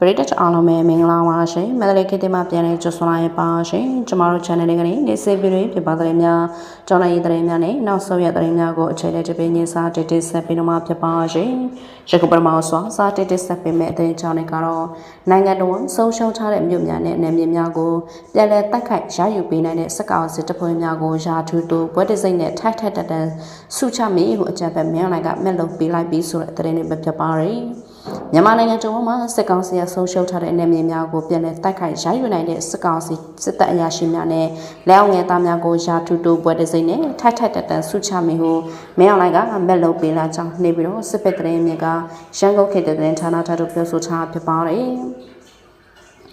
ပရိသတ်အားလုံးပဲမင်္ဂလာပါရှင်မန္တလေးခေတ်သစ်မှာပြန်လည်ကြိုဆိုလာရပါရှင်ကျမတို့ channel လေးကနေနေစေဗီတွေဖြစ်ပါတဲ့များကြောင်းလိုက်တဲ့များနဲ့နောက်ဆုံးရတဲ့များကိုအခြေလက်တပင်းချင်းစာတစ်တစ်ဆက်ပြီးတော့မှဖြစ်ပါရှင်ရခုပရမောစွာစာတစ်တစ်ဆက်ပေးမဲ့အတဲ့ကြောင်းတွေကတော့နိုင်ငံတော်ဆုံးရှုံးထားတဲ့မြို့များနဲ့နယ်မြေများကိုပြန်လည်တိုက်ခိုက်ရယူပေးနိုင်တဲ့စက်ကောင်စစ်တပ်ဖွဲ့များကိုရာထူးတူဘွဲတစိမ့်နဲ့ထိုက်ထိုက်တန်တန်ဆုချမိဟုအကြံပေးမြန်လိုက်ကမျက်လုံးပေးလိုက်ပြီးဆိုတဲ့တဲ့တွေပဲဖြစ်ပါရယ် မြန်မာနိုင်ငံတော်မှာစစ်ကောင်စီရဆုံးရှုံးထားတဲ့အနေမြေများကိုပြန်လည်တိုက်ခိုက်ရယူနိုင်တဲ့စစ်ကောင်စီစစ်တပ်အရာရှိများနဲ့လက်အောက်ငယ်သားများကိုရာထူးတိုးပွဲတစ်စိမ့်နဲ့ထိုက်ထိုက်တန်တန်ဆုချမင်းဟုမင်းအောင်လိုက်ကမက်လုံးပေးလာကြောင်းနေပြီးတော့စစ်ပက်တရင်မြစ်ကရန်ကုန်ခေတ်တဲ့တင်ဌာနထတို့ပြောဆိုထားဖြစ်ပါတယ်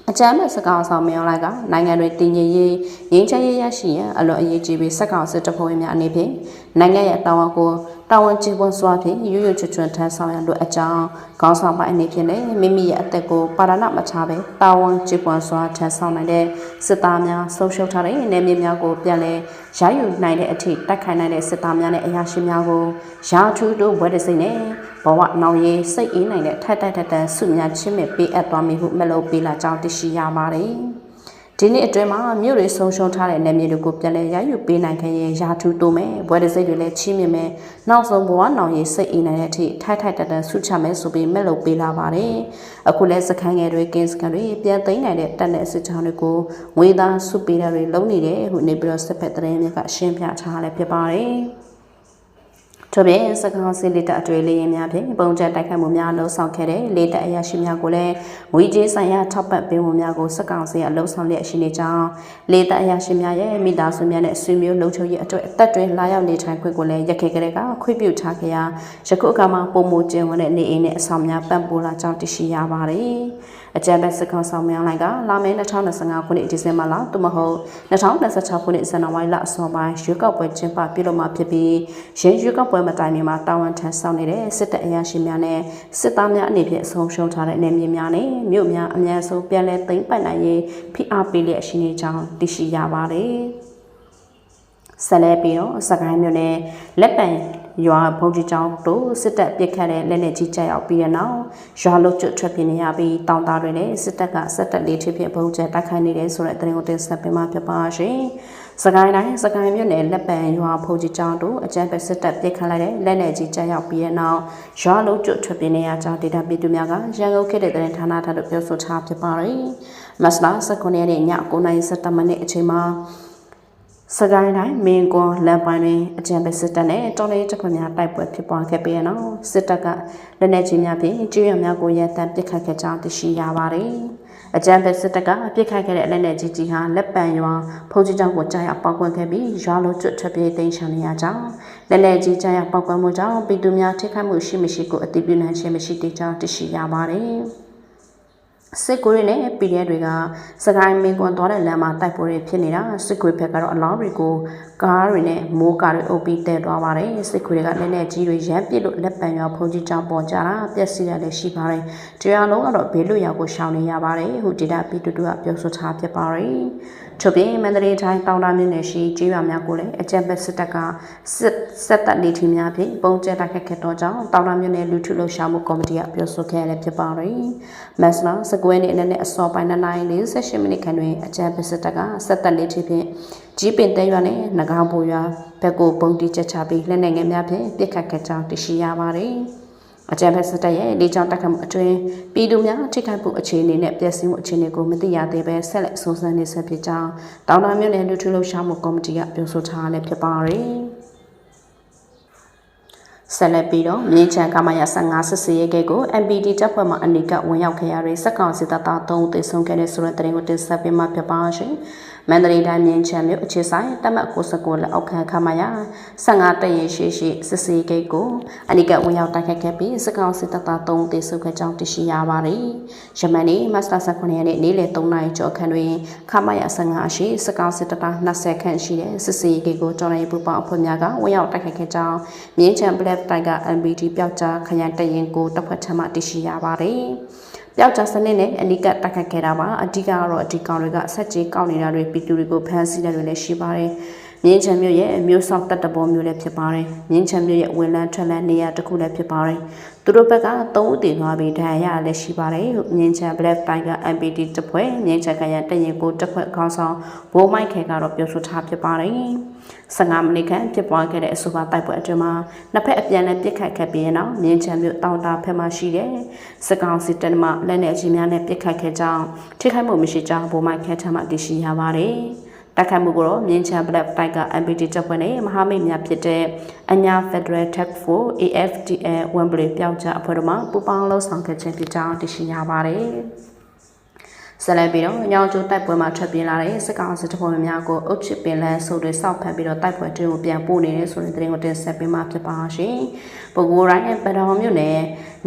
အကြမ်းမဲ့စကားဆောင်မြောင်းလိုက်ကနိုင်ငံတွေတည်ငြိမ်ရေးငြိမ်းချမ်းရေးရရှိရန်အလွန်အရေးကြီးပြီးစက်ကောင်စစ်တပ်ဖွဲ့ဝင်များအနေဖြင့်နိုင်ငံရဲ့တာဝန်ကို တာဝန်ကျေပွန်စွာဖြင့်ရွရွချွတ်ချွတ်ထမ်းဆောင်ရန်တို့အကြောင်းခေါင်းဆောင်ပိုင်းအနေဖြင့်လည်းမိမိရဲ့အသက်ကိုပါရဏမချပဲတာဝန်ကျေပွန်စွာထမ်းဆောင်နိုင်တဲ့စစ်သားများဆုံးရှုံးထားတဲ့နေမြေများကိုပြန်လည်ရယူနိုင်တဲ့အထိတိုက်ခိုက်နိုင်တဲ့စစ်သားများနဲ့အရာရှိများကိုရာထူးတို့ဘွဲတစိမ့်နဲ့ဘဝနောင်ရေးစိတ်အေးနိုင်တဲ့ထက်တိုက်ထက်တန်ဆုများချင်းမဲ့ပေးအပ်သွားမိဟုမလုပ်ပေးလာကြောင်းသိရှိရပါတယ်။ ဒီနေ့အတွင်းမှာမြို့တွေဆုံးရှုံးထားတဲ့နယ်မြေတွေကိုပြန်လည်ရယူပေးနိုင်ခဲ့ရင်ရာထူးတိုးမယ်ဘွဲတစိတ်တွေလည်းချီးမြှင့်မယ်နောက်ဆုံးဘဝနောင်ရေးစိတ်အေးနိုင်တဲ့အထိထိုက်ထိုက်တန်တန်ဆုချမယ်ဆိုပြီးမဲ့လုပ်ပေးလာပါတယ်အခုလဲစခန်းငယ်တွေကင်းစကန်တွေပြန်သိမ်းနိုင်တဲ့တက်တဲ့စစ်ချောင်းတွေကိုငွေသားဆုပေးတာတွေလုံးနေတယ်ဟုနေပြီးတော့စစ်ဖက်သတင်းမြက်ကရှင်းပြထားလည်းဖြစ်ပါတယ် ထို့ပြင်စကောင်းစီလီတပ်အတွေ့လေးရင်များဖြင့်ပုံကျတိုက်ခိုက်မှုများလှုံ့ဆော်ခဲ့တဲ့လေတပ်အရာရှိများကိုလည်းငွေကြေးဆိုင်ရာထောက်ပံ့ပေးမှုများကိုစကောင်းစီအလှုံ့ဆော်လျက်ရှိနေကြောင်းလေတပ်အရာရှိများရဲ့မိသားစုများနဲ့ဆွေမျိုးလုံခြုံရေးအတွက်အသက်တွေလာရောက်နေထိုင်ခွင့်ကိုလည်းရက်ခေကလေးကခွင့်ပြုထားခဲ့ရာယခုအခါမှာပုံမှုကျင်းဝင်တဲ့နေအိမ်နဲ့အဆောင်များပံ့ပိုးလာကြောင်းသိရှိရပါတယ်အကြံပေးစကောင်းဆောင်များလိုက်ကလာမယ့်2025ခုနှစ်ဒီဇင်ဘာလသို့မဟုတ်2026ခုနှစ်ဇန်နဝါရီလအစောပိုင်းရွေးကောက်ပွဲကျင်းပပြုလုပ်မှာဖြစ်ပြီးရင်းရွေးကောက်ပွဲမတိုင်မီမှာတာဝန်ထမ်းဆောင်နေတဲ့စစ်တပ်အရာရှိများနဲ့စစ်သားများအနေဖြင့်အဆုံးရှုံးထားတဲ့အနေမြေများနဲ့မြို့များအများဆုံးပြန်လည်သိမ်းပိုက်နိုင်ရေးဖိအားပေးလျက်ရှိနေကြောင်းသိရှိရပါတယ်။ဆက်လက်ပြီးတော့စကိုင်းမြို့နယ်လက်ပံရွာဘုံကြီးကျောင်းတို့စစ်တပ်ပစ်ခတ်တဲ့လက်နက်ကြီးကြောက်ပြီးတဲ့နောက်ရွာလုံးကျွတ်ထွက်ပြေးနေရပြီးတောင်သားတွေနဲ့စစ်တပ်ကစစ်တပ်လေးဖြစ်ဖြစ်ဘုံကျဲတိုက်ခိုက်နေတယ်ဆိုတဲ့သတင်းကိုတင်ဆက်ပေးမှာဖြစ်ပါရှင်။ စကိုင်းတိုင်းစကိုင်းမြို့နယ်လက်ပံရွာဘုံကြီးကျောင်းတို့အကြမ်းဖက်စစ်တပ်ပစ်ခတ်လိုက်တဲ့လက်နက်ကြီးကြောက်ပြီးတဲ့နောက်ရွာလုံးကျွတ်ထွက်ပြေးနေရကြောင်းဒေတာပြည်သူများကရန်ကုန်ခေတ်တဲ့သတင်းဌာနထံသို့ပြောဆိုထားဖြစ်ပါတယ်။မတ်လ19ရက်နေ့ည9:17မိနစ်အချိန်မှာစကိုင်းတိုင်းမင်းကွန်လမ်းပိုင်းတွင်အကြံပေးစစ်တပ်နဲ့တော်လေးတပ်ဖွဲ့များတိုက်ပွဲဖြစ်ပွားခဲ့ပြီးနောက်စစ်တပ်ကလက်နက်ကြီးများဖြင့်ကြေးရွာများကိုရန်တမ်းပစ်ခတ်ခဲ့ကြောင်းသိရှိရပါတယ်။ အကြံပေးစစ်တပ်ကပစ်ခတ်ခဲ့တဲ့လက်နက်ကြီးကြီးဟာလက်ပံရွာဖုန်ကြီးကျောင်းကိုကြားရောက်ပောက်ကွဲခဲ့ပြီးရွာလုံးကျွတ်ထွက်ပြေးတိမ်းရှောင်နေရကြောင်းလက်နက်ကြီးကြားရောက်ပောက်ကွဲမှုကြောင့်ပြည်သူများထိခိုက်မှုရှိမရှိကိုအသိပြုနိုင်ခြင်းမရှိသေးကြောင်းသိရှိရပါတယ်။ စစ်ကွေးနဲ့ PDF တွေကစကိုင်းမင်းကွန်သွားတဲ့လမ်းမှာတိုက်ပွဲတွေဖြစ်နေတာစစ်ကွေးဘက်ကတော့အလောင်းတွေကိုကားတွေနဲ့မိုးကားတွေအုပ်ပြီးတဲသွားပါတယ်စစ်ကွေးတွေကလက်နဲ့ကြီးတွေရမ်းပစ်လို့လက်ပံရွာဖုန်ကြီးကြောင်ပေါ်ကြတာပျက်စီးရလည်းရှိပါတယ်တရားလုံးကတော့ဘေးလွတ်ရာကိုရှောင်နေရပါတယ်ဟိုဒေတာပြည်သူတို့ကပြောဆိုထားဖြစ်ပါတယ် ချို့ပြင်မန္တလေးတိုင်းတောင်တာမြို့နယ်ရှိကျေးရွာများကိုလည်းအကြံပတ်စစ်တပ်ကစစ်ဆက်တပ်နေထီများဖြင့်ပုံကျဲတိုက်ခတ်ခဲ့တော့ကြောင်းတောင်တာမြို့နယ်လူထုလှုပ်ရှားမှုကော်မတီကပြောဆိုခဲ့ရဖြစ်ပါတယ်မက်စလာစကွဲနေနဲ့အစောပိုင်း9:48မိနစ်ခန့်တွင်အကြံပတ်စစ်တပ်ကဆက်တပ်နေထီဖြင့်ကြီးပင်တဲရွာနဲ့ငကားပူရွာဘက်ကိုပုံတီချက်ချပြီးလက်နက်ငယ်များဖြင့်ပစ်ခတ်ခဲ့ကြောင်းသိရှိရပါတယ် အကြံဖက်စစ်တပ်ရဲ့လေကြောင်းတက်ခတ်မှုအတွင်းပြည်သူများထိခိုက်မှုအခြေအနေနဲ့ပြည်စည်းမှုအခြေအနေကိုမသိရသေးပဲဆက်လက်စိုးစမ်းနေဆက်ဖြစ်ကြောင်းတောင်တာမြို့နယ်လူထုလှုပ်ရှားမှုကော်မတီကပြောဆိုထားလည်းဖြစ်ပါတယ်။ဆက်လက်ပြီးတော့မြင်းချံကမရ15စစ်စေးရဲကဲကို MPD တပ်ဖွဲ့မှအနိကဝင်ရောက်ခဲ့ရတဲ့စက်ကောင်စစ်တပ်သား3ဦးသေဆုံးခဲ့တဲ့ဆိုတဲ့သတင်းကိုတင်ဆက်ပေးမှာဖြစ်ပါရှင်။ မန္တလေးတိုင်းမြင်းချံမြို့အခြေဆိုင်တမတ်69လက်အောက်ခံခမရ15တရင်ရှိရှိစစ်စေးဂိတ်ကိုအနိကဝင်ရောက်တိုက်ခတ်ခဲ့ပြီးစကောင်စစ်တပ်သား3တေဆုခဲ့ကြောင်းသိရှိရပါတယ်။ယမန်နေ့မတ်လ19ရက်နေ့နေ့လယ်3နာရီကျော်ခန့်တွင်ခမရ15အရှိစကောင်စစ်တပ်သား20ခန့်ရှိတဲ့စစ်စေးဂိတ်ကိုတော်ရေးပူပေါင်းအဖွဲ့များကဝင်ရောက်တိုက်ခတ်ခဲ့ကြောင်းမြင်းချံ Black Tiger MBT ပျောက်ကြားခရိုင်တရင်ကိုတပ်ဖွဲ့ထမှသိရှိရပါတယ်။ ပျောက်ကြားစနစ်နဲ့အနိကတိုက်ခတ်ခဲ့တာပါအဓိကကတော့အဒီကောင်တွေကဆက်ကြီးကောက်နေတာတွေပြည်သူတွေကိုဖမ်းဆီးတာတွေလည်းရှိပါတယ်မြင်းချံမြို့ရဲ့မြို့ဆောင်တက်တဘောမြို့လည်းဖြစ်ပါတယ်မြင်းချံမြို့ရဲ့ဝင်လန်းထွက်လန်းနေရာတစ်ခုလည်းဖြစ်ပါတယ် သူတို့ဘက်က3ဦးတည်သွားပြီးဒဏ်ရာရလည်းရှိပါတယ်လို့မြင်းချန် Black Tiger MPT တပ်ဖွဲ့မြင်းချန်ခရိုင်တရင်ကိုတပ်ဖွဲ့ခေါင်းဆောင်ဘိုးမိုက်ခဲကတော့ပြောဆိုထားဖြစ်ပါတယ်15မိနစ်ခန့်ဖြစ်ပွားခဲ့တဲ့အဆိုပါတိုက်ပွဲအတွင်းမှာနှစ်ဖက်အပြန်အလှန်ပစ်ခတ်ခဲ့ပြီးနောက်မြင်းချန်မြို့တောင်တာဖက်မှာရှိတဲ့စကောင်စစ်တပ်မှလက်နက်ကြီးများနဲ့ပစ်ခတ်ခဲ့ကြောင်းထိခိုက်မှုမရှိကြောင်းဘိုးမိုက်ခဲထမှသိရှိရပါတယ် တိုက်ခိုက်မှုကိုတော့မြင်းချံ Black Tiger MPT တပ်ဖွဲ့နဲ့မဟာမိတ်များဖြစ်တဲ့အညာ Federal Tech Force AFDL Wembley ပြောင်းချအဖွဲ့တို့မှပူးပေါင်းလှုပ်ဆောင်ခဲ့ခြင်းဖြစ်ကြောင်းသိရှိရပါတယ်။ ဆက်လက်ပြီးတော့ညောင်ကျိုးတိုက်ပွဲမှာထွက်ပြေးလာတဲ့စစ်ကောင်စစ်တပ်ဖွဲ့များကိုအုတ်ချစ်ပင်လန်းဆိုတွေစောက်ဖက်ပြီးတော့တိုက်ပွဲတွင်းကိုပြန်ပို့နေတယ်ဆိုတဲ့သတင်းကိုတင်ဆက်ပေးမှာဖြစ်ပါရှင်။ပုဂ္ဂိုလ်တိုင်းရဲ့ပဒေါ်မြို့နယ်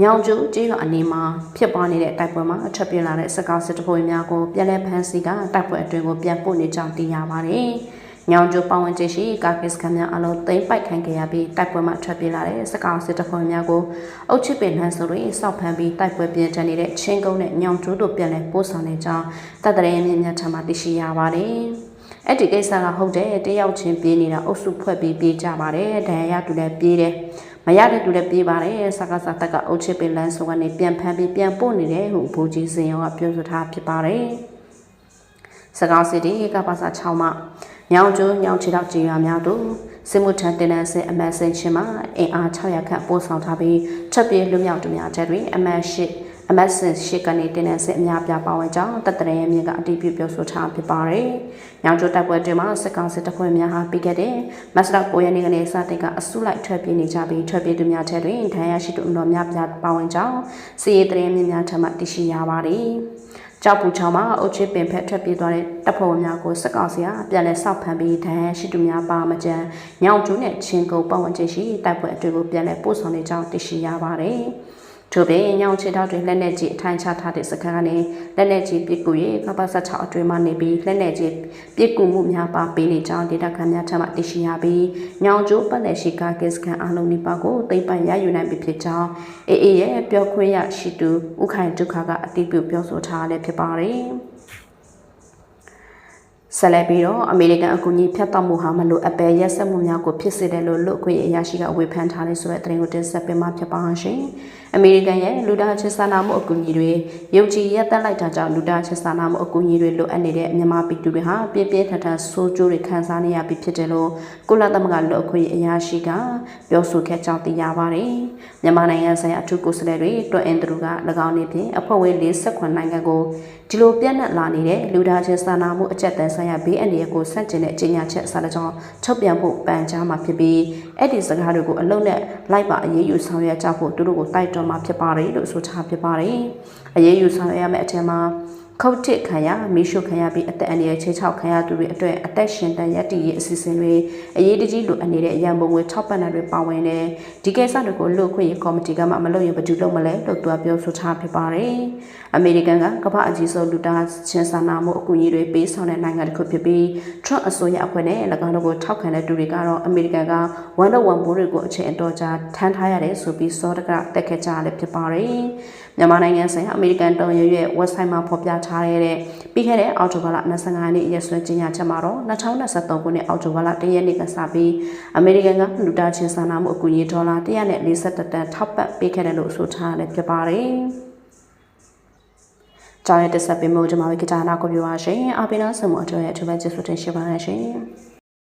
ညောင်ကျိုးကျေးရွာအနီးမှာဖြစ်ပွားနေတဲ့တိုက်ပွဲမှာအထွက်ပြေးလာတဲ့စစ်ကောင်စစ်တပ်ဖွဲ့များကိုပြန်လည်ဖမ်းဆီးကတိုက်ပွဲအတွင်းကိုပြန်ပို့နေကြောင်းသိရပါတယ်။ ညောင်ကျိုးပဝန်းကျင်ရှိကာကစ်ကများအလုံးသိမ့်ပိုက်ခံခဲ့ရပြီးတိုက်ပွဲမှာထွက်ပြေးလာတဲ့စကောင်စစ်တပ်ဖွဲ့များကိုအုတ်ချစ်ပင်နှန်းဆိုတွေစောက်ဖမ်းပြီးတိုက်ပွဲပြင်းထန်နေတဲ့ချင်းကုန်းနဲ့ညောင်ကျိုးတို့ပြန်လည်ပို့ဆောင်နေကြောင်းတပ်တရင်မြင့်မြတ်ထမှသိရှိရပါတယ်။အဲ့ဒီကိစ္စကဟုတ်တယ်တယောက်ချင်းပြေးနေတာအုပ်စုဖွဲ့ပြီးပြေးကြပါတယ်ဒဏ်ရာရတူလည်းပြေးတယ်မရတဲ့တူလည်းပြေးပါတယ်စကားစားတက်ကအုတ်ချစ်ပင်လန်းဆိုကနေပြန်ဖမ်းပြီးပြန်ပို့နေတယ်ဟုဘူကြီးစင်ရောကပြောဆိုထားဖြစ်ပါတယ်စကောင်းစီတီကပါစာ6မှာ ညောင်ကျိုးညောင်ချီတော့ကြည်ရွာများတို့စစ်မှုထမ်းတင်နန်းစင်အမတ်စင်ချင်းမှာအင်အား600ခန့်ပို့ဆောင်ထားပြီးချက်ပြေလူမြောက်တူများချက်တွင်အမတ်ရှိအမတ်စင်ရှိကနေတင်နန်းစင်အများပြပါဝင်ကြောင်းတတရရဲ့မြင့်ကအတည်ပြုပြောဆိုထားဖြစ်ပါတယ်။ညောင်ကျိုးတပ်ပွဲတွင်မှာစစ်ကောင်စစ်တပ်ဖွဲ့များဟာပြီးခဲ့တဲ့မတ်လ9ရက်နေ့ကနေစတင်ကအစုလိုက်ထွက်ပြေးနေကြပြီးထွက်ပြေးသူများချက်တွင်ဒဏ်ရာရှိသူအတော်များပြပါဝင်ကြောင်းစီရေးတရမြင့်များထပ်မသိရှိရပါတယ်။ ကြောက်ပူချောင်းမှာအုတ်ချစ်ပင်ဖက်ထွက်ပြေးသွားတဲ့တပ်ဖွဲ့ဝင်များကိုစက်ကောင်စီကပြန်လည်ဆောက်ဖန်ပြီးဒဏ်ရာရှိသူများပါမကြံညောင်ကျူးနဲ့ချင်းကုန်းပတ်ဝန်းကျင်ရှိတိုက်ပွဲအတွေ့ကိုပြန်လည်ပို့ဆောင်နေကြောင်းသိရှိရပါတယ်။ ထို့ပြင်ညောင်ချေတောက်တွင်လက်နက်ကြီးအထိုင်ချထားတဲ့စခန်းကနေလက်နက်ကြီးပစ်ကူ၍ကပ္ပ16အတွင်းမှနေပြီးလက်နက်ကြီးပစ်ကူမှုများပါပေးနေကြောင်းဒေတာခန်များထမှသိရှိရပြီးညောင်ကျိုးပတ်လက်ရှိကကစ်စကန်အလုံးနိပါကိုသိမ့်ပိုင်ရယူနိုင်ပြီဖြစ်ကြောင်းအေအေရဲ့ပြောခွင့်ရရှိသူဥခိုင်ဒုက္ခကအတိပြုပြောဆိုထားလည်းဖြစ်ပါတယ်။ဆက်လက်ပြီးတော့အမေရိကန်အကူအညီဖြတ်တောက်မှုဟာမလို့အပယ်ရက်ဆက်မှုများကိုဖြစ်စေတယ်လို့လူ့အခွင့်အရေးအရာရှိကဝေဖန်ထားတယ်ဆိုတဲ့သတင်းကိုတင်ဆက်ပေးမှာဖြစ်ပါရှင်။အမေရိကန်ရဲ့လူသားချင်းစာနာမှုအကူအညီတွေရုပ်ကြည်ရက်တက်လိုက်တာကြောင့်လူသားချင်းစာနာမှုအကူအညီတွေလိုအပ်နေတဲ့မြန်မာပြည်သူတွေဟာပြင်းပြင်းထန်ထန်ဆိုးကျိုးတွေခံစားနေရပြီးဖြစ်တယ်လို့ကုလသမဂ္ဂလူ့အခွင့်အရေးအရာရှိကပြောဆိုခဲ့ကြောင်းသိရပါတယ်။မြန်မာနိုင်ငံဆိုင်ရာအထူးကိုယ်စားလှယ်တွေတွန်းအင်သူက၎င်းနေဖြင့်အဖွဲ့ဝင်48နိုင်ငံကိုဒီလိုပြန့်နှံ့လာနေတဲ့လူသားချင်းစာနာမှုအကျက်တန်ဆိုင်ရာဘေးအန္တရာယ်ကိုဆန့်ကျင်တဲ့ကြေညာချက်အစားအကြောင်းထုတ်ပြန်ဖို့ပန်ကြားမှာဖြစ်ပြီးအဲ့ဒီစကားတွေကိုအလုံးနဲ့လိုက်ပါအရေးယူဆောင်ရွက်ကြဖို့သူတို့ကိုတိုက်တွန်းမှာဖြစ်ပါတယ်လို့ဆိုထားဖြစ်ပါတယ်။အရေးယူဆောင်ရွက်ရမယ့်အထက်မှာ ခုတ်တစ်ခံရမိရှုခံရပြီးအသက်အန္တရာယ်ချေချောက်ခံရသူတွေအတွက်အသက်ရှင်တန်ရက်တည်ရေးအစီအစဉ်တွေအရေးတကြီးလိုအပ်နေတဲ့အရန်ပုံငွေထောက်ပံ့တာတွေပါဝင်တယ်ဒီကိစ္စတွေကိုလူ့ခွင့်ရေးကော်မတီကမှမလုပ်ရင်ဘယ်သူလုပ်မလဲလို့သူကပြောဆိုထားဖြစ်ပါတယ်အမေရိကန်ကကမ္ဘာအကြီးဆုံးလူသားချင်းစာနာမှုအကူအညီတွေပေးဆောင်တဲ့နိုင်ငံတစ်ခုဖြစ်ပြီး Trump အစိုးရအဖွဲ့နဲ့၎င်းတို့ကိုထောက်ခံတဲ့သူတွေကတော့အမေရိကန်ကဝန်တော့ဝန်ဘိုးတွေကိုအချိန်အတော်ကြာထမ်းထားရတယ်ဆိုပြီးစောတကတက်ခဲ့ကြရတယ်ဖြစ်ပါတယ် မြန်မာနိုင်ငံဆိုင်ရာအမေရိကန်တုံးရရဲ့ website မှာဖော်ပြထားတဲ့ပြီးခဲ့တဲ့အောက်တိုဘာလ25ရက်နေ့ရက်စွဲကြေညာချက်မှာတော့2023ခုနှစ်အောက်တိုဘာလ1ရက်နေ့ကစပြီးအမေရိကန်ကလူသားချင်းစာနာမှုအကူအညီဒေါ်လာ140တန်ထောက်ပံ့ပေးခဲ့တယ်လို့ဆိုထားတယ်ဖြစ်ပါတယ်။ကြောင်းရတက်ဆက်ပေးမှုကျွန်တော်တို့ကတာနာကိုပြောပါရှင်။အပိနာဆမှုအထွေအထူးပဲကျေးဇူးတင်ရှိပါတယ်ရှင်။